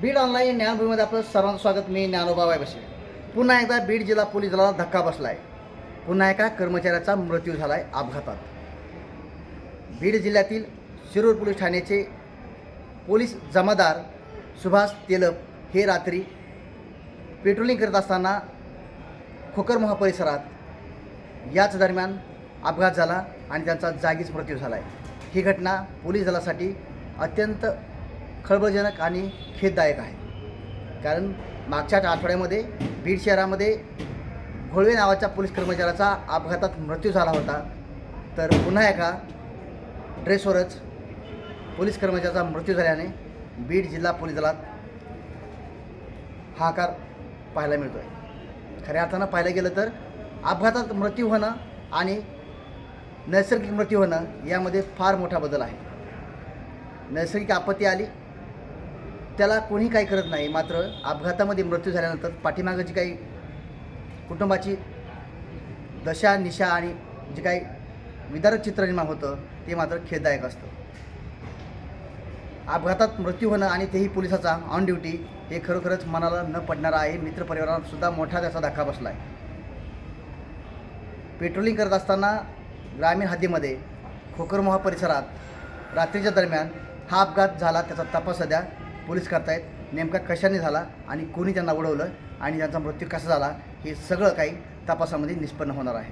Beed online ज्ञानभूमीमध्ये आपलं सर्वांचं स्वागत. मी ज्ञानोबा बसे पुन्हा एकदा बीड जिल्हा पोलीस दलाला धक्का बसला आहे पुन्हा एका कर्मचाऱ्याचा मृत्यू झाला आहे अपघातात. बीड जिल्ह्यातील शिरूर पोलीस ठाण्याचे पोलीस जमादार सुभाष तेलप हे रात्री पेट्रोलिंग करत असताना खोकरमोहा परिसरात याच दरम्यान अपघात झाला आणि त्यांचा जागीच मृत्यू झाला आहे ही घटना पोलीस दलासाठी अत्यंत खळबळजनक आणि खेददायक आहे. कारण मागच्या आठवड्यामध्ये बीड शहरामध्ये घोळवे नावाच्या पोलीस कर्मचाऱ्याचा अपघातात मृत्यू झाला होता. तर पुन्हा एका ड्रेसवरच पोलीस कर्मचाऱ्याचा मृत्यू झाल्याने बीड जिल्हा पोलीस दलात हाकार पाहायला मिळतो आहे खऱ्या अर्थानं पाहायला गेलं तर अपघातात मृत्यू होणं आणि नैसर्गिक मृत्यू होणं यामध्ये फार मोठा बदल आहे. नैसर्गिक आपत्ती आली त्याला कोणी काही करत नाही मात्र अपघातामध्ये मृत्यू झाल्यानंतर पाठीमागं जी काही कुटुंबाची दशा निशा आणि जे काही विदारक चित्र निर्माण होतं ते मात्र खेददायक असतं. अपघातात मृत्यू होणं आणि तेही पोलिसाचा ऑन ड्युटी हे खरोखरच मनाला न पडणारं आहे. मित्रपरिवारांसुद्धा मोठा त्याचा धक्का बसला आहे पेट्रोलिंग करत असताना ग्रामीण हद्दीमध्ये खोकरमोहा परिसरात रात्रीच्या दरम्यान हा अपघात झाला त्याचा तपास सध्या पोलीस करतायत नेमका कशाने झाला आणि कोणी त्यांना उडवलं आणि त्यांचा मृत्यू कसा झाला हे सगळं काही तपासामध्ये निष्पन्न होणार आहे.